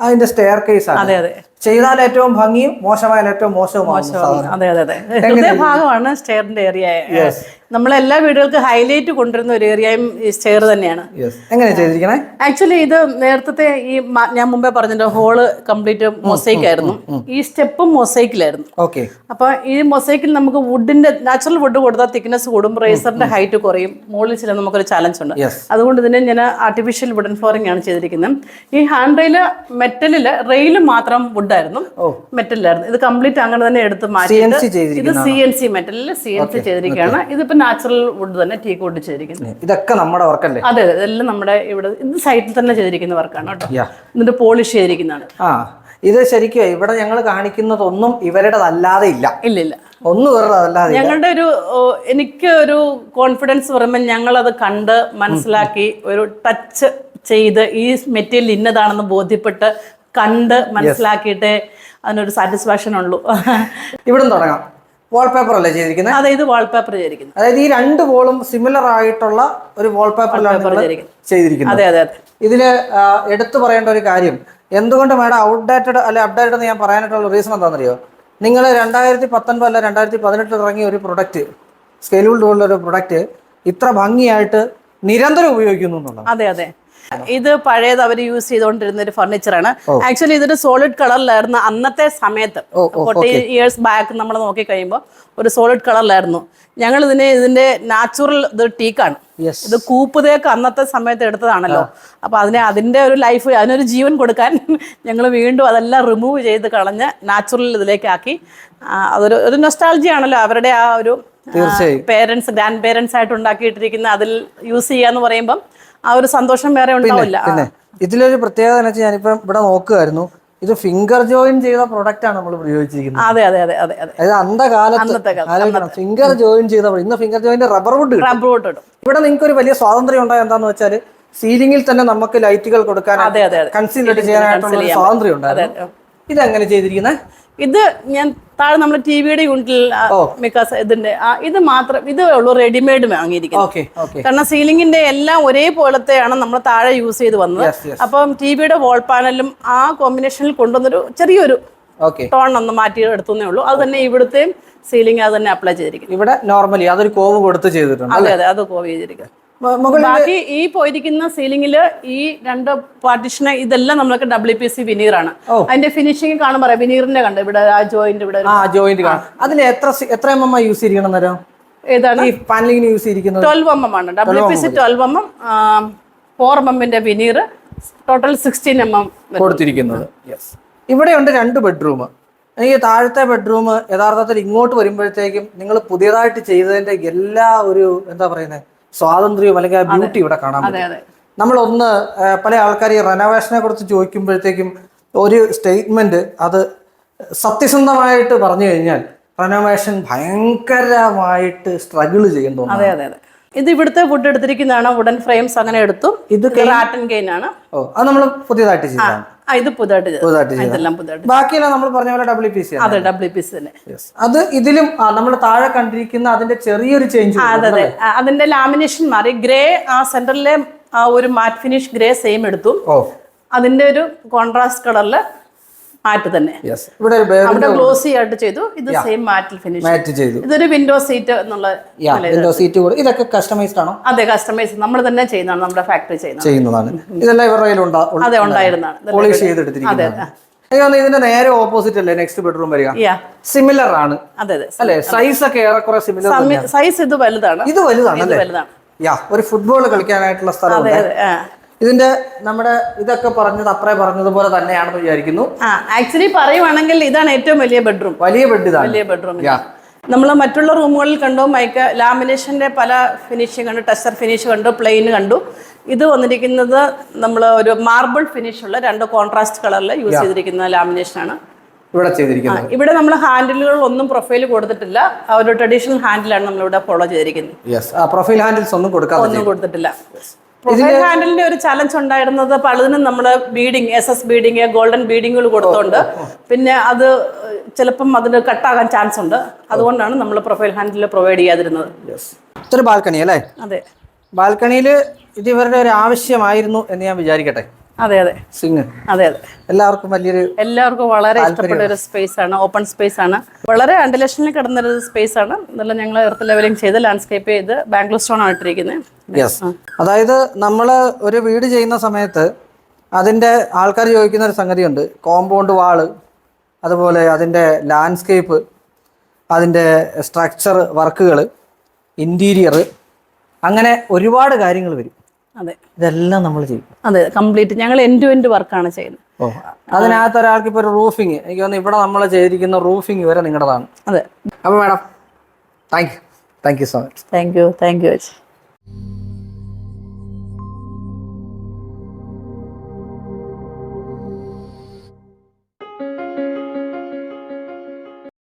A: അതിന്റെ സ്റ്റെയർ കേസ് ആണ്.
B: അതെ അതെ.
A: ചെയ്താൽ ഏറ്റവും ഭംഗിയും മോശമായാൽ ഏറ്റവും മോശവും
B: അതെ അതെ അതെ. ഹൃദയഭാഗമാണ് സ്റ്റെയറിന്റെ ഏരിയ നമ്മളെല്ലാ വീടുകൾക്കും ഹൈലൈറ്റ് കൊണ്ടുവരുന്ന ഒരു ഏരിയയും ഈ സ്റ്റെയർ തന്നെയാണ്.
A: യെസ് എങ്ങനെ ചെയ്തിരിക്കണേ?
B: ആക്ച്വലി ഇത് നേരത്തെ ഈ ഞാൻ മുമ്പേ പറഞ്ഞിട്ട് ഹോൾ കംപ്ലീറ്റ് മൊസൈക്ക് ആയിരുന്നു. ഈ സ്റ്റെപ്പും മൊസൈക്കിലായിരുന്നു
A: ഓക്കെ
B: അപ്പൊ ഈ മൊസൈക്കിൽ നമുക്ക് വുഡിന്റെ നാച്ചുറൽ വുഡ് കൊടുത്താൽ തിക്നെസ് കൂടും റേസറിന്റെ ഹൈറ്റ് കുറയും മുകളിൽ ചില നമുക്കൊരു ചാലഞ്ച് ഉണ്ട്. അതുകൊണ്ട് തന്നെ ഞാൻ ആർട്ടിഫിഷ്യൽ വുഡൻ ഫ്ലോറിംഗ് ആണ് ചെയ്തിരിക്കുന്നത്. ഈ ഹാൻഡ് റെയിൽ മെറ്റലിൽ റെയിൽ മാത്രം വുഡായിരുന്നു
A: ഓ.
B: മെറ്റലിലായിരുന്നു. ഇത് കംപ്ലീറ്റ് അങ്ങനെ തന്നെ എടുത്ത് മാറ്റി ഇത് സി എൻ സി മെറ്റലിൽ സി എൻ സി ചെയ്തിരിക്കുകയാണ്. ഇതിപ്പോ നാച്ചുറൽ വുഡ് തന്നെ ടീക്ക് വുഡ് ചെയ്തിരിക്കുന്നത്
A: ഇതൊക്കെ നമ്മുടെ വർക്കല്ലേ?
B: അതെ അതെ. ഇതെല്ലാം നമ്മുടെ ഇവിടെ ഇത് സൈറ്റിൽ തന്നെ ചെയ്തിരിക്കുന്ന വർക്കാണ് കേട്ടോ. ഇതിന്റെ പോളിഷ് ചെയ്തിരിക്കുന്നതാണ്.
A: ഇത് ശരിക്കും ഇവിടെ ഞങ്ങൾ കാണിക്കുന്നതൊന്നും ഇവരുടേതല്ലാതെ ഇല്ല.
B: ഇല്ല ഇല്ല.
A: ഒന്നും അതല്ലാതെ.
B: ഞങ്ങളുടെ ഒരു എനിക്ക് ഒരു കോൺഫിഡൻസ് പറയുമ്പോൾ ഞങ്ങളത് കണ്ട് മനസ്സിലാക്കി ഒരു ടച്ച് ചെയ്ത് ഈ മെറ്റീരിയൽ ഇന്നതാണെന്ന് ബോധ്യപ്പെട്ട് കണ്ട് മനസ്സിലാക്കിയിട്ടേ അതിനൊരു സാറ്റിസ്ഫാക്ഷൻ ഉള്ളൂ.
A: ഇവിടെ തുടങ്ങാം. വാൾപേപ്പർ അല്ലേ ചെയ്തിരിക്കുന്നത്?
B: അതെ ഇത് വാൾപേപ്പർ ചെയ്തിരിക്കുന്നത്.
A: അതായത് ഈ രണ്ട് വോളും സിമിലർ ആയിട്ടുള്ള ഒരു വാൾപേപ്പറിലാണ്
B: ചെയ്തിരിക്കുന്നത്. അതെ അതെ അതെ.
A: ഇതിൽ എടുത്തു പറയേണ്ട ഒരു കാര്യം എന്തുകൊണ്ട് മാഡം ഔട്ട്ഡേറ്റഡ് അല്ലെ അപ്ഡേറ്റഡ് എന്ന് ഞാൻ പറയാനായിട്ടുള്ള റീസൺ എന്താണെന്നറിയോ? നിങ്ങൾ രണ്ടായിരത്തി പത്തൊൻപത് അല്ല രണ്ടായിരത്തി പതിനെട്ടിൽ ഇറങ്ങിയ ഒരു പ്രൊഡക്റ്റ് സ്കെയിൽഡ് ഉള്ള ഒരു പ്രൊഡക്റ്റ് ഇത്ര ഭംഗിയായിട്ട് നിരന്തരം ഉപയോഗിക്കുന്നു എന്നുള്ളത്
B: അതെ അതെ. ഇത് പഴയത് അവർ യൂസ് ചെയ്തുകൊണ്ടിരുന്ന ഒരു ഫർണിച്ചറാണ് ആക്ച്വലി ഇതൊരു സോളിഡ് കളറിലായിരുന്നു അന്നത്തെ സമയത്ത്. ഫോർട്ടി ഇയേഴ്സ് ബാക്ക് നമ്മൾ നോക്കി കഴിയുമ്പോൾ ഒരു സോളിഡ് കളറിലായിരുന്നു ഞങ്ങൾ ഇതിനെ ഇതിന്റെ നാച്ചുറൽ ഇത് ടീക്കാണ്. ഇത് കൂപ്പ് തേക്ക് അന്നത്തെ സമയത്ത് എടുത്തതാണല്ലോ. അപ്പൊ അതിനെ അതിന്റെ ഒരു ലൈഫ് അതിനൊരു ജീവൻ കൊടുക്കാൻ ഞങ്ങൾ വീണ്ടും അതെല്ലാം റിമൂവ് ചെയ്ത് കളഞ്ഞ് നാച്ചുറൽ ഇതിലേക്കാക്കി അതൊരു ഒരു നൊസ്റ്റാൾജി ആണല്ലോ അവരുടെ ആ ഒരു. പേരൻസ് ഗ്രാൻഡ് പേരൻസ് ആയിട്ട് ഉണ്ടാക്കിയിട്ടിരിക്കുന്ന അതിൽ യൂസ് ചെയ്യാന്ന് പറയുമ്പം ആ ഒരു സന്തോഷം വേറെ ഉണ്ടാവില്ല.
A: പിന്നെ ഇതിലൊരു പ്രത്യേകത എന്ന് വെച്ചാൽ ഞാനിപ്പം ഇവിടെ നോക്കുമായിരുന്നു ഇത് ഫിംഗർ ജോയിൻ ചെയ്ത പ്രൊഡക്റ്റ് ആണ് നമ്മൾ ഉപയോഗിച്ചിരിക്കുന്നത്.
B: അതെ അതെ അതെ അതെ
A: അതായത് അന്ധകാലത്ത് ഫിംഗർ ജോയിൻ ചെയ്ത ഇന്ന് ഫിംഗർ ജോയിന്റെ റബ്ബർ വുഡ്
B: റബ്ബർ വുഡ് ഇടും.
A: ഇവിടെ നിങ്ങൾക്ക് ഒരു വലിയ സ്വാതന്ത്ര്യം ഉണ്ടായ എന്താന്ന് വെച്ചാൽ സീലിംഗിൽ തന്നെ നമുക്ക് ലൈറ്റുകൾ കൊടുക്കാൻ. കൺസീൽ ചെയ്യാനായിട്ടുള്ള സ്വാതന്ത്ര്യം ഉണ്ടായിരുന്നു. ഇതെങ്ങനെ ചെയ്തിരിക്കുന്നത്
B: ഇത് ഞാൻ താഴെ നമ്മുടെ ടി വിയുടെ യൂണിറ്റിൽ മിക്ക ഇതിന്റെ ഇത് മാത്രം ഇത് ഉള്ളൂ റെഡിമെയ്ഡ് വാങ്ങിയിരിക്കുന്നത്. കാരണം സീലിംഗിന്റെ എല്ലാം ഒരേപോലത്തെയാണ് നമ്മൾ താഴെ യൂസ് ചെയ്ത് വന്നത്. അപ്പം ടി വിയുടെ വോൾ പാനലും ആ കോമ്പിനേഷനിൽ കൊണ്ടുവന്നൊരു ചെറിയൊരു ടോൺ ഒന്ന് മാറ്റി എടുത്തേ ഉള്ളൂ. അത് തന്നെ ഇവിടുത്തെയും സീലിംഗ് അത് തന്നെ അപ്ലൈ ചെയ്തിരിക്കുന്നു
A: ഇവിടെ നോർമലി അതൊരു കോവ് കൊടുത്ത് ചെയ്തിട്ടുണ്ട്
B: അതെ അതെ അത് കോവ് ചെയ്തിരിക്കുന്നു
A: മ- മുകളിൽ
B: ബാക്കി ഈ പോയിരിക്കുന്ന സീലിംഗിൽ ഈ രണ്ട് പാർട്ടിഷന് ഇതെല്ലാം നമ്മൾക്ക് ഡബ്ല്യു പി സി വിനീർ
A: ആണ്
B: അതിന്റെ ഫിനിഷിംഗ് കാണാൻ പറയാം. വിനീറിന്റെ കണ്ട്? ഇവിടെ ആ ജോയിന്റ് ഇവിടെ
A: ആ ജോയിന്റ് കാണാം. അതിൽ എത്ര എത്ര എം എം യൂസ് ചെയ്തിരിക്കണം നേരം
B: ഏതാണ്?
A: ഈ പാനലിങ്ങിന് യൂസ് ചെയ്തിരിക്കുന്നത്?
B: ട്വൽവ് എം എം ആണ്. W P C twelve M M four M എമ്മിന്റെ veneer total sixteen M M
A: കൊടുത്തിരിക്കുന്നത്. ഇവിടെ ഉണ്ട് രണ്ട് ബെഡ്റൂം എനിക്ക് താഴത്തെ ബെഡ്റൂം യഥാർത്ഥത്തിൽ ഇങ്ങോട്ട് വരുമ്പോഴത്തേക്കും നിങ്ങൾ പുതിയതായിട്ട് ചെയ്തതിന്റെ എല്ലാ ഒരു എന്താ പറയുന്നത് സ്വാതന്ത്ര്യവും അല്ലെങ്കിൽ ആ ബ്യൂട്ടി ഇവിടെ കാണാൻ പറ്റും. നമ്മളൊന്ന് പല ആൾക്കാർ ഈ റെനോവേഷനെ കുറിച്ച് ചോദിക്കുമ്പോഴത്തേക്കും ഒരു സ്റ്റേറ്റ്മെന്റ് അത് സത്യസന്ധമായിട്ട് പറഞ്ഞു കഴിഞ്ഞാൽ റെനോവേഷൻ ഭയങ്കരമായിട്ട് സ്ട്രഗിൾ ചെയ്യുന്നു തോന്നുന്നു.
B: അതെ അതെ അതെ. ഇത് ഇവിടുത്തെ ഫുഡ് എടുത്തിരിക്കുന്നതാണ്? വുഡൻ ഫ്രെയിംസ് അങ്ങനെ എടുത്തു.
A: ഇത്
B: ഇത് റാറ്റൻ കെയിൻ ആണ്.
A: ഓ അത് നമ്മൾ പുതിയതായിട്ട് ചെയ്തതാണ്.
B: ആ ഇത് പുതുതായിട്ട്
A: ബാക്കിയെല്ലാം നമ്മൾ പറഞ്ഞ പോലെ ഡബ്ല്യു പി സി
B: അതെ ഡബ്ല്യു പി സി തന്നെ.
A: അത് ഇതിലും നമ്മൾ താഴെ കണ്ടിരിക്കുന്ന അതിന്റെ ചെറിയൊരു ചേഞ്ച്
B: അതെ അതെ. അതിന്റെ ലാമിനേഷൻ മാറി. ഗ്രേ ആ സെന്ററിലെ ആ ഒരു മാറ്റ് ഫിനിഷ് ഗ്രേ സെയിം എടുത്തു. അതിന്റെ ഒരു കോൺട്രാസ്റ്റ് കളറിൽ മാറ്റ് തന്നെ.
A: ഇവിടെ
B: അവിടെ ഗ്ലോസി ആയിട്ട് ചെയ്തു. ഇത് സെയിം മാറ്റിൽ ഫിനിഷ്
A: മാറ്റ് ചെയ്തു.
B: ഇതൊരു വിൻഡോ സീറ്റ് എന്നുള്ള
A: വിൻഡോ സീറ്റ് കൂടെ. ഇതൊക്കെ കസ്റ്റമൈസ്ഡ് ആണോ?
B: അതെ കസ്റ്റമൈസ് നമ്മൾ തന്നെ ചെയ്യുന്നതാണ്. നമ്മുടെ ഫാക്ടറി ചെയ്യുന്നത്
A: ചെയ്യുന്നതാണ്. ഇതെല്ലാം ഇവരുടെ കയ്യിൽ
B: അതെ ഉണ്ടായിരുന്നതാണ്.
A: പോളിഷ് ചെയ്തെടുത്തിരിക്കുന്നത് ഇതിന്റെ നേരെ ഓപ്പോസിറ്റ് അല്ലേ? നെക്സ്റ്റ് ബെഡ്റൂം വരിക. സിമിലർ ആണ്.
B: അതെ
A: അല്ലെ? സൈസ് ഒക്കെ ഏറെക്കുറെ സിമിലർ
B: സൈസ് ഇത് വലുതാണ്.
A: ഇത് വലുതാണ് അല്ലേ? ഒരു ഫുട്ബോൾ കളിക്കാനായിട്ടുള്ള
B: സ്ഥലം
A: ഇതിന്റെ നമ്മുടെ ഇതൊക്കെ പറഞ്ഞത് അപ്പറേ പറഞ്ഞതുപോലെ തന്നെയാണെന്ന് വിചാരിക്കുന്നു.
B: ആക്ച്വലി പറയുവാണെങ്കിൽ ഇതാണ് ഏറ്റവും വലിയ ബെഡ്റൂം
A: വലിയ ബെഡ് ഇതാണ്.
B: വലിയ ബെഡ്റൂം നമ്മൾ മറ്റുള്ള റൂമുകളിൽ കണ്ടു മൈക്ക ലാമിനേഷന്റെ പല ഫിനിഷിങ് കണ്ടു ടെസ്റ്റർ ഫിനിഷ് കണ്ടു പ്ലെയിൻ കണ്ടു. ഇത് വന്നിരിക്കുന്നത് നമ്മൾ ഒരു മാർബിൾ ഫിനിഷ് ഉള്ള രണ്ട് കോൺട്രാസ്റ്റ് കളറിൽ യൂസ് ചെയ്തിരിക്കുന്ന ലാമിനേഷനാണ്
A: ഇവിടെ ചെയ്തിരിക്കുന്നത്.
B: ഇവിടെ നമ്മൾ ഹാൻഡിലുകൾ ഒന്നും പ്രൊഫൈൽ കൊടുത്തിട്ടില്ല. ഒരു ട്രഡീഷണൽ ഹാൻഡിലാണ് നമ്മളിവിടെ ഫോളോ ചെയ്തിരിക്കുന്നത്.
A: പ്രൊഫൈൽ ഹാൻഡിൽസ് ഒന്നും കൊടുക്കാതെ
B: ഒന്നും കൊടുത്തിട്ടില്ല. പ്രൊഫൈൽ ഹാൻഡിലിന്റെ ഒരു ചലഞ്ച് ഉണ്ടായിരുന്നത് പലതിനും നമ്മൾ beading S S beading golden ബീഡിങ്ങുകൾ കൊടുത്തോണ്ട്. പിന്നെ അത് ചിലപ്പം അതിന് കട്ടാകാൻ ചാൻസ് ഉണ്ട്. അതുകൊണ്ടാണ് നമ്മൾ പ്രൊഫൈൽ ഹാൻഡിൽ പ്രൊവൈഡ് ചെയ്യാതിരുന്നത്.
A: ബാൽക്കണി അല്ലേ?
B: അതെ.
A: ബാൽക്കണിയിൽ ഇത് ഇവരുടെ ഒരു ആവശ്യമായിരുന്നു എന്ന് ഞാൻ വിചാരിക്കട്ടെ.
B: അതെ അതെ.
A: സിംഗ്
B: അതെ അതെ.
A: എല്ലാവർക്കും വലിയൊരു
B: എല്ലാവർക്കും വളരെ ഇഷ്ടപ്പെട്ട ഒരു സ്പേസ് ആണ്. ഓപ്പൺ സ്പേസ് ആണ്. വളരെ വെന്റിലേഷനിൽ കിടന്നൊരു സ്പേസ് ആണ്. ഇതെല്ലാം ഞങ്ങൾ എർത്ത് ലെവലിംഗ് ചെയ്ത് ലാൻഡ്സ്കേപ്പ് ചെയ്ത് ബാംഗ്ലൂർ സ്റ്റോൺ ആണ് ഇട്ടിരിക്കുന്നത്
A: യെസ് അതായത് നമ്മൾ ഒരു വീട് ചെയ്യുന്ന സമയത്ത് അതിന്റെ ആൾക്കാർ ചോദിക്കുന്ന ഒരു സംഗതിയുണ്ട്. കോമ്പൗണ്ട് വാൾ അതുപോലെ അതിന്റെ ലാൻഡ്സ്കേപ്പ് അതിന്റെ സ്ട്രക്ചർ വർക്കുകൾ ഇന്റീരിയർ അങ്ങനെ ഒരുപാട് കാര്യങ്ങൾ വരും.
B: അതെ.
A: ഇതെല്ലാം നമ്മൾ ചെയ്യും.
B: അതെ കംപ്ലീറ്റ് ഞങ്ങൾ എൻഡ് ടു എൻഡ് വർക്കാണ് ചെയ്യുന്നത്.
A: ഓ അതിനകത്ത് ഒരാൾക്ക് ഇപ്പോൾ ഒരു റൂഫിങ് എനിക്ക് തോന്നുന്നു ഇവിടെ നമ്മൾ ചെയ്തിരിക്കുന്ന റൂഫിങ് വരെ നിങ്ങളുടെതാണ്.
B: അതെ.
A: അപ്പോൾ madam thank you thank you so much
B: thank you thank you